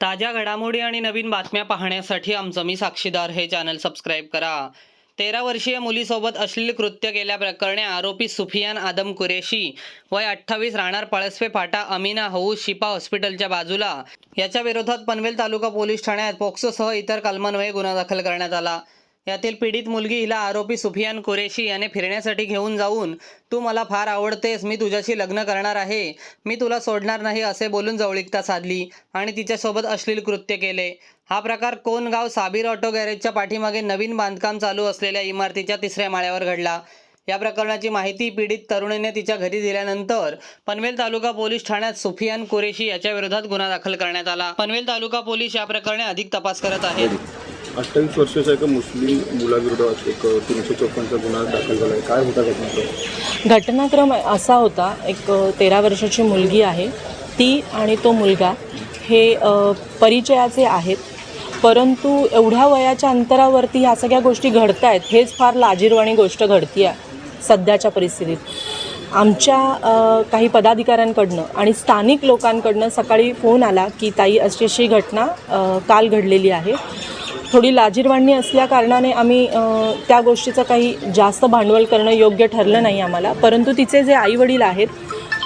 ताज्या घडामोडी आणि नवीन बातम्या पाहण्यासाठी आमचं मी साक्षीदार हे चॅनल सबस्क्राईब करा. तेरा वर्षीय मुलीसोबत अश्लील कृत्य केल्याप्रकरणी आरोपी सुफियान आदम कुरेशी वय अठ्ठावीस राहणार पळसवे फाटा अमिना हऊ शिपा हॉस्पिटलच्या बाजूला. याच्या विरोधात पनवेल तालुका पोलीस ठाण्यात पोक्सोसह इतर कलमान्वये गुन्हा दाखल करण्यात आला. यातील पीडित मुलगी हिला आरोपी सुफियान कुरेशी याने फिरण्यासाठी घेऊन जाऊन तू मला फार आवडतेस मी तुझ्याशी लग्न करणार आहे मी तुला सोडणार नाही असे बोलून जवळीकता साधली आणि तिच्यासोबत अश्लील कृत्य केले. हा प्रकार कोणगाव साबीर ऑटो गॅरेजच्या पाठीमागे नवीन बांधकाम चालू असलेल्या इमारतीच्या तिसऱ्या माळ्यावर घडला. या प्रकरणाची माहिती पीडित तरुणीने तिच्या घरी दिल्यानंतर पनवेल तालुका पोलीस ठाण्यात सुफियान कुरेशी याच्या विरोधात गुन्हा दाखल करण्यात आला. पनवेल तालुका पोलीस या प्रकरणी अधिक तपास करत आहेत. अठ्ठावीस वर्षाचा एका मुस्लिम मुलाविरोधात एक तीनशे चौपन्नचा गुन्हा दाखल झाला आहे. काय होता घटनाक्रम घटनाक्रम असा होता एक तेरा वर्षाची मुलगी आहे. ती आणि तो मुलगा हे परिचयाचे आहेत. परंतु एवढ्या वयाच्या अंतरावरती ह्या सगळ्या गोष्टी घडत आहेत हेच फार लाजीरवाणी गोष्ट घडती आहे सध्याच्या परिस्थितीत. आमच्या काही पदाधिकाऱ्यांकडनं आणि स्थानिक लोकांकडनं सकाळी फोन आला की ताई अशी अशी घटना काल घडलेली आहे. थोडी लाजीरवाणी असल्या कारणाने आम्ही त्या गोष्टीचं काही जास्त भांडवल करणं योग्य ठरलं नाही आम्हाला. परंतु तिचे जे आईवडील आहेत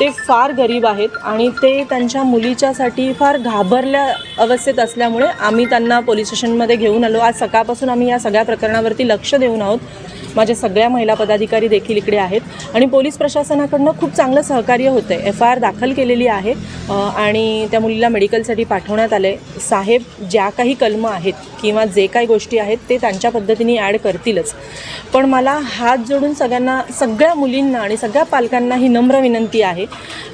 ते फार गरीब आहेत आणि ते त्यांच्या मुलीच्यासाठी फार घाबरल्या अवस्थेत असल्यामुळे आम्ही त्यांना पोलीस स्टेशनमध्ये घेऊन आलो. आज सकाळपासून आम्ही या सगळ्या प्रकरणावरती लक्ष देऊन आहोत. माझ्या सगळ्या महिला पदाधिकारी देखील इकडे आहेत. आणि पोलीस प्रशासनाकडनं खूप चांगलं सहकार्य होतं आहे एफ आय आर दाखल केलेली आहे. आणि त्या मुलीला मेडिकलसाठी पाठवण्यात आले साहेब ज्या काही कलमं आहेत किंवा जे काही गोष्टी आहेत ते त्यांच्या पद्धतीने ॲड करतीलच. पण मला हात जोडून सगळ्यांना सगळ्या मुलींना आणि सगळ्या पालकांना ही नम्र विनंती आहे.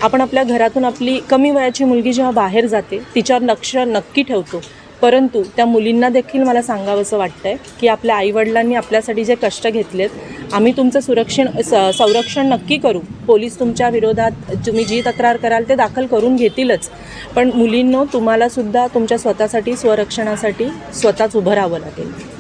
आपण आपल्या घरातून आपली कमी वयाची मुलगी जेव्हा बाहेर जाते तिच्यावर लक्ष नक्की ठेवतो. परंतु त्या मुलींना देखील मला सांगावंसं वाटतं आहे की आपल्या आईवडिलांनी आपल्यासाठी जे कष्ट घेतलेत आम्ही तुमचं सुरक्षण स संरक्षण नक्की करू. पोलीस तुमच्या विरोधात तुम्ही जी तक्रार कराल ते दाखल करून घेतीलच. पण मुलींनो तुम्हालासुद्धा तुमच्या स्वतःसाठी स्वरक्षणासाठी स्वतःच उभं राहावं लागेल.